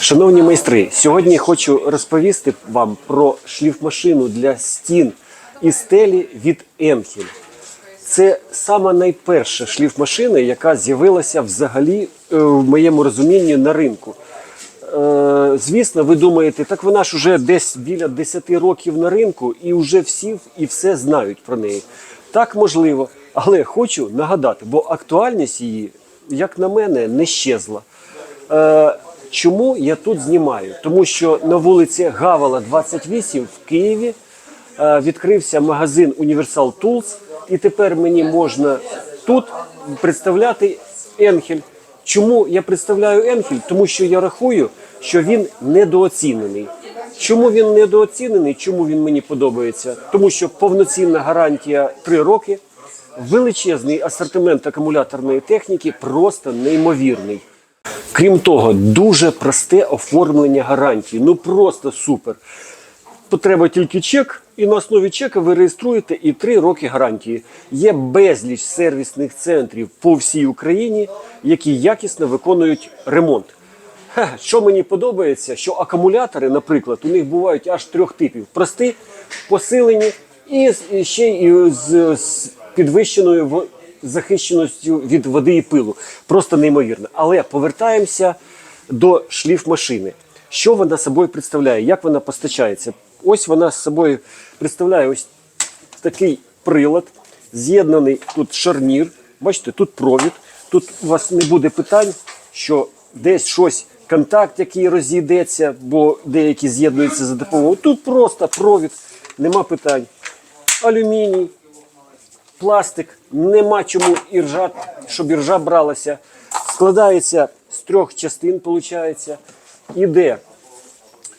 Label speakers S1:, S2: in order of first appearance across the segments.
S1: Шановні майстри, сьогодні хочу розповісти вам про шліфмашину для стін і стелі від Енхель. Це сама найперша шліфмашина, яка з'явилася взагалі е, в моєму розумінні на ринку. Е, Звісно, ви думаєте, так вона ж уже десь біля 10 років на ринку і вже всі і все знають про неї. Так можливо, але хочу нагадати, бо актуальність її, як на мене, не щезла. Чому я тут знімаю? Тому що на вулиці Гавала, 28 в Києві е, відкрився магазин Universal Tools, і тепер мені можна тут представляти Енхель. Чому я представляю Енхель? Тому що я рахую, що він недооцінений. Чому він недооцінений? Чому він мені подобається? Тому що повноцінна гарантія 3 роки, величезний асортимент акумуляторної техніки, просто неймовірний. Крім того, дуже просте оформлення гарантії. Ну просто супер. Потреба тільки чек, і на основі чека ви реєструєте і 3 роки гарантії. Є безліч сервісних центрів по всій Україні, які якісно виконують ремонт. Ха, Що мені подобається, що акумулятори, наприклад, у них бувають аж трьох типів: прості, посилені і ще й з, з підвищеною захищеністю від води і пилу. Просто неймовірно. Але повертаємося до шліфмашини. Що вона собою представляє? Як вона постачається? Ось вона з собою представляє ось такий прилад, з'єднаний тут шарнір. Бачите, тут провід. Тут у вас не буде питань, що десь щось, контакт, який розійдеться, бо деякі з'єднуються за допомогою. Тут просто провід, нема питань. Алюміній, пластик, нема чому іржа, щоб іржа бралася. Складається з трьох частин, виходить. Іде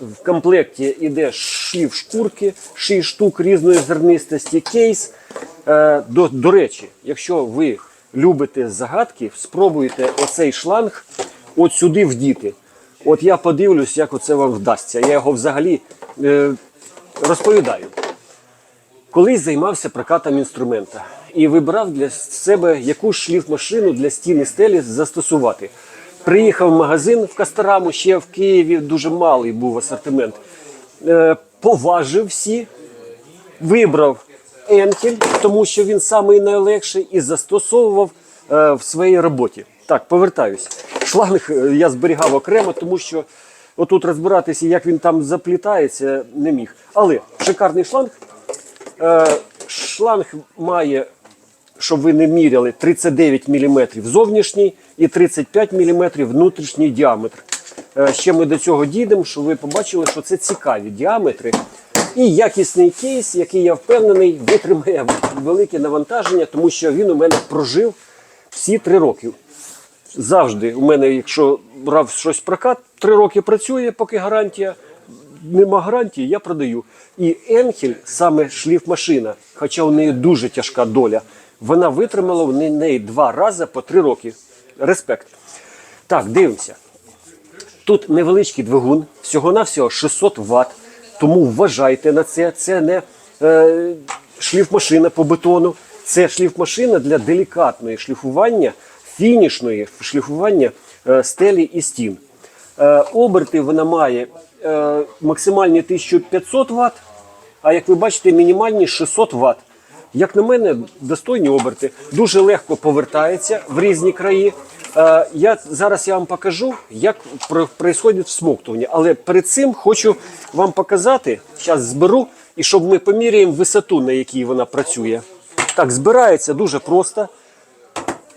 S1: в комплекті іде шліф шкурки, 6 штук різної зернистості, кейс. Е, до, до речі, якщо ви любите загадки, спробуйте оцей шланг от сюди вдіти. От я подивлюсь, як оце вам вдасться. Я його взагалі е, розповідаю. Колись займався прокатом інструмента і вибрав для себе яку шліфмашину для стіни стелі застосувати. Приїхав в магазин в Кастараму, ще в Києві дуже малий був асортимент. Е, поважив всі, вибрав Енкель, тому що він самий найлегший і застосовував е, в своїй роботі. Так, повертаюсь. Шланг е, я зберігав окремо, тому що отут розбиратися, як він там заплітається, не міг. Але шикарний шланг. Е, шланг має, щоб ви не міряли, 39 мм зовнішній і 35 мм внутрішній діаметр. Е, ще ми до цього дійдемо, щоб ви побачили, що це цікаві діаметри. І якісний кейс, який я впевнений, витримає велике навантаження, тому що він у мене прожив всі три роки. Завжди у мене, якщо брав щось прокат, три роки працює, поки гарантія. Нема гарантії, я продаю. І Енхель, саме шліфмашина, хоча у неї дуже тяжка доля, вона витримала в неї два рази по три роки. Респект. Так, дивимося. Тут невеличкий двигун, всього-навсього 600 Вт. Тому вважайте на це. Це не е, шліфмашина по бетону, це шліфмашина для делікатної шліфування, фінішної шліфування е, стелі і стін. Е, оберти вона має максимальні 1500 Вт, а як ви бачите, мінімальні 600 Вт. Як на мене, достойні оберти. Дуже легко повертається в різні краї. Е, я, зараз я вам покажу, як відбувається всмоктування. Але перед цим хочу вам показати, зараз зберу, і щоб ми поміряємо висоту, на якій вона працює. Так, збирається дуже просто.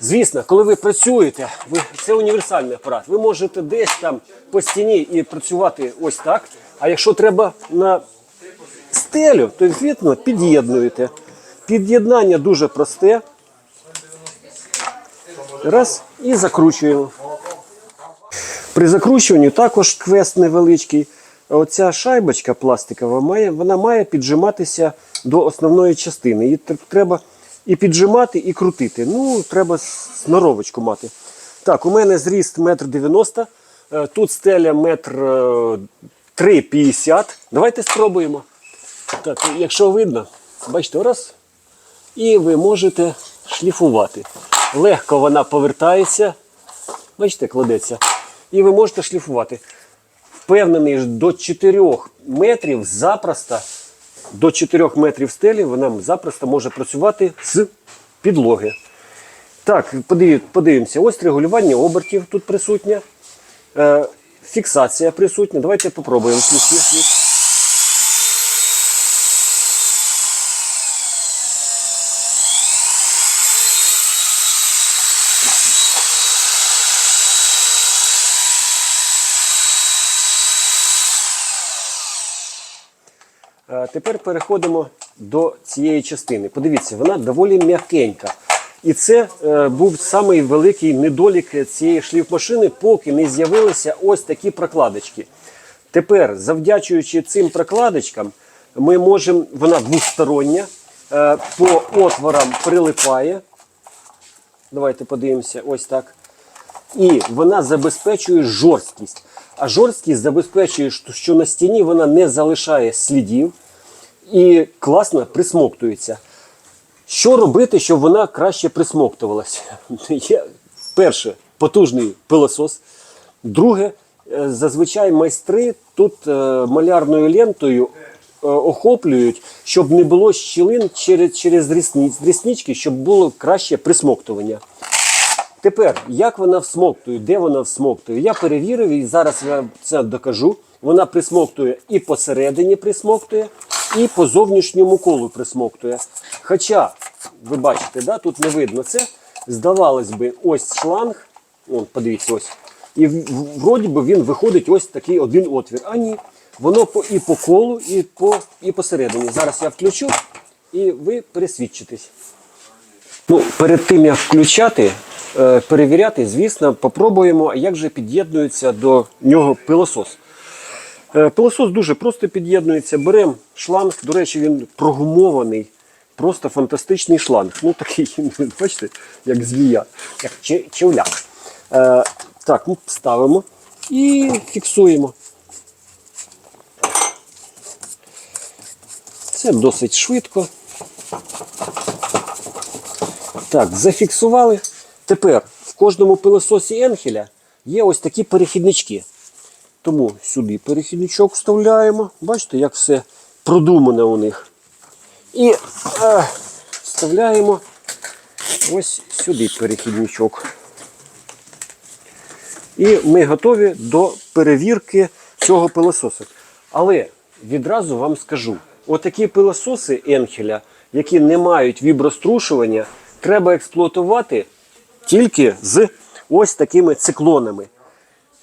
S1: Звісно, коли ви працюєте, ви, це універсальний апарат. Ви можете десь там по стіні і працювати ось так. А якщо треба на стелю, то звісно під'єднуєте. Під'єднання дуже просте. Раз і закручуємо. При закручуванні також квест невеличкий. Оця шайбочка пластикова має, вона має піджиматися до основної частини. Її треба і піджимати, і крутити. Ну, треба сноровочку мати. Так, у мене зріст 1,90 м. Тут стеля 1,350 м. Давайте спробуємо. Так, якщо видно, бачите, раз. І ви можете шліфувати. Легко вона повертається. Бачите, кладеться. І ви можете шліфувати. впевнений, до 4 метрів запросто, до 4 метрів стелі вона запросто може працювати з підлоги. Так, подивимося. Ось регулювання обертів тут присутнє. Е, фіксація присутня. Давайте попробуємо включити. Тепер переходимо до цієї частини. Подивіться, вона доволі м'якенька. І це е, був самий великий недолік цієї шліфмашини, поки не з'явилися ось такі прокладочки. Тепер, завдячуючи цим прокладочкам, ми можемо, вона двостороння, е, по отворам прилипає. Давайте подивимося, ось так. І вона забезпечує жорсткість. А жорсткість забезпечує, що на стіні вона не залишає слідів і класно присмоктується. Що робити, щоб вона краще присмоктувалася? Є перше потужний пилосос. Друге, е, зазвичай майстри тут е, малярною лентою е, охоплюють, щоб не було щілин через, через рісні- ріснички, щоб було краще присмоктування. Тепер, як вона всмоктує, де вона всмоктує? Я перевірив і зараз я це докажу. Вона присмоктує і посередині присмоктує, і по зовнішньому колу присмоктує. Хоча, ви бачите, да, тут не видно це. Здавалось би, ось шланг, Вон, подивіться, ось. І вроді би він виходить ось такий один отвір. А ні, воно по, і по колу, і, по, і посередині. Зараз я включу, і ви пересвідчитесь. Ну, перед тим як включати, е, перевіряти, звісно, попробуємо, як же під'єднується до нього пилосос. Е, Пилосос дуже просто під'єднується. Беремо шланг, до речі, він прогумований. Просто фантастичний шланг. Ну такий, бачите, як змія, як чевляк. Е, так, ну, ставимо і фіксуємо. Це досить швидко. Так, зафіксували. Тепер в кожному пилососі Енхеля є ось такі перехіднички. Тому сюди перехідничок вставляємо. Бачите, як все продумане у них. І е, вставляємо ось сюди перехідничок. І ми готові до перевірки цього пилососа. Але відразу вам скажу: отакі пилососи Енхеля, які не мають віброструшування, треба експлуатувати тільки з ось такими циклонами.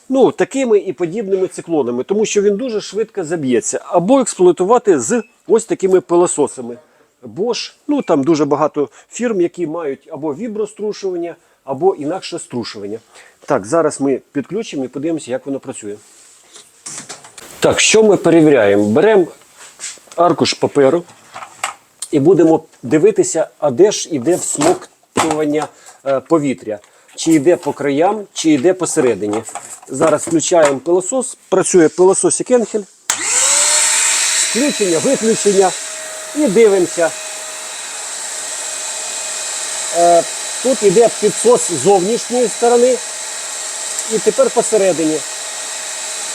S1: Ну, такими і подібними циклонами, тому що він дуже швидко заб'ється. Або експлуатувати з ось такими пилососами. Bosch, ну там дуже багато фірм, які мають або віброструшування, або інакше струшування. Так, зараз ми підключимо і подивимося, як воно працює. Так, що ми перевіряємо? Беремо аркуш паперу і будемо дивитися, а де ж іде всмоктування е, повітря. Чи йде по краям, чи йде посередині. Зараз включаємо пилосос, працює пилососик Енхель. Включення, виключення. І дивимося. Е, Тут йде підсос з зовнішньої сторони. І тепер посередині.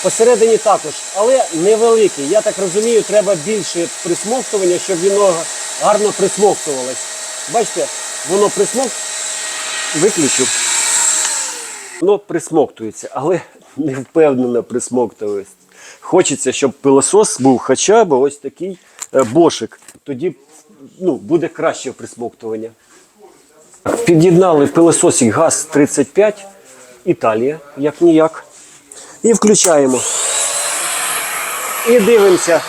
S1: Посередині також, але невеликий. Я так розумію, треба більше присмоктування, щоб воно гарно присмоктувалось. Бачите, воно присмок... Виключу. Воно присмоктується, але не впевнено присмоктується. Хочеться, щоб пилосос був хоча б ось такий е, бошик. Тоді ну, буде краще присмоктування. Під'єднали пилососик ГАЗ-35, Італія, як ніяк. І включаємо. І дивимося,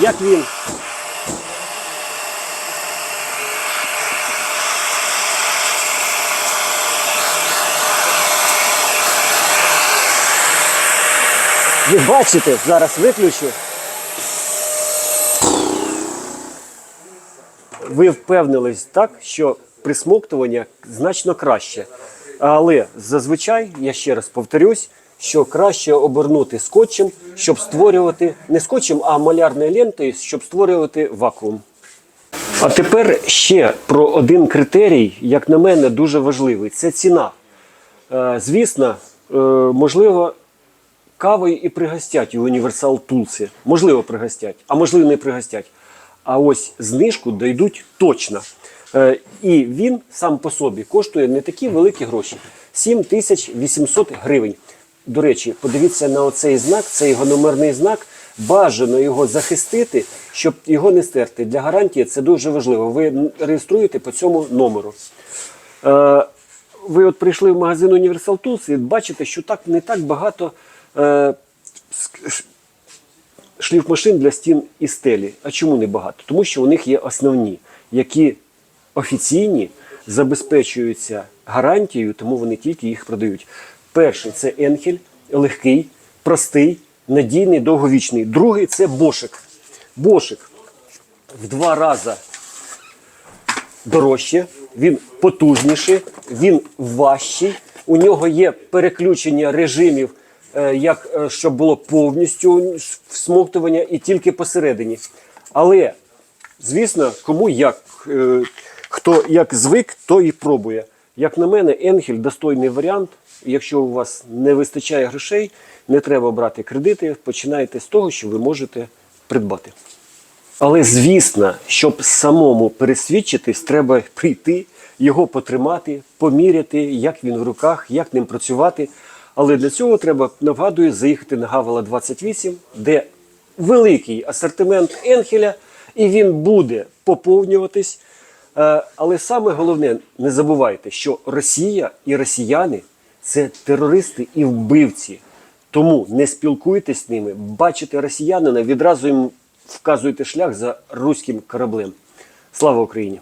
S1: як він. Ви бачите, зараз виключу. Ви впевнились так, що присмоктування значно краще. Але зазвичай, я ще раз повторюсь, що краще обернути скотчем, щоб створювати не скотчем, а малярною лентою, щоб створювати вакуум. А тепер ще про один критерій, як на мене, дуже важливий це ціна. Е, Звісно, е, можливо, кавою і пригостять у Універсал Тулсі. Можливо, пригостять, а можливо, не пригостять. А ось знижку дойдуть точно. Е, і він сам по собі коштує не такі великі гроші 7800 гривень. До речі, подивіться на оцей знак, це його номерний знак. Бажано його захистити, щоб його не стерти. Для гарантії це дуже важливо. Ви реєструєте по цьому номеру. Е, ви от прийшли в магазин Universal Tools і бачите, що так не так багато шліфмашин для стін і стелі. А чому не багато? Тому що у них є основні, які офіційні, забезпечуються гарантією, тому вони тільки їх продають. Перший це Енхель, легкий, простий, надійний, довговічний. Другий це Бошик. Бошик в два рази дорожче, він потужніший, він важчий. У нього є переключення режимів, е, як е, щоб було повністю всмоктування і тільки посередині. Але, звісно, кому як е, хто як звик, то і пробує. Як на мене, Енхель достойний варіант. Якщо у вас не вистачає грошей, не треба брати кредити, починайте з того, що ви можете придбати. Але звісно, щоб самому пересвідчитись, треба прийти, його потримати, поміряти, як він в руках, як ним працювати. Але для цього треба, нагадую, заїхати на Гавела 28, де великий асортимент Енхеля, і він буде поповнюватись. Е, Але саме головне, не забувайте, що Росія і росіяни це терористи і вбивці. Тому не спілкуйтесь з ними, бачите росіянина, відразу їм вказуйте шлях за руським кораблем. Слава Україні!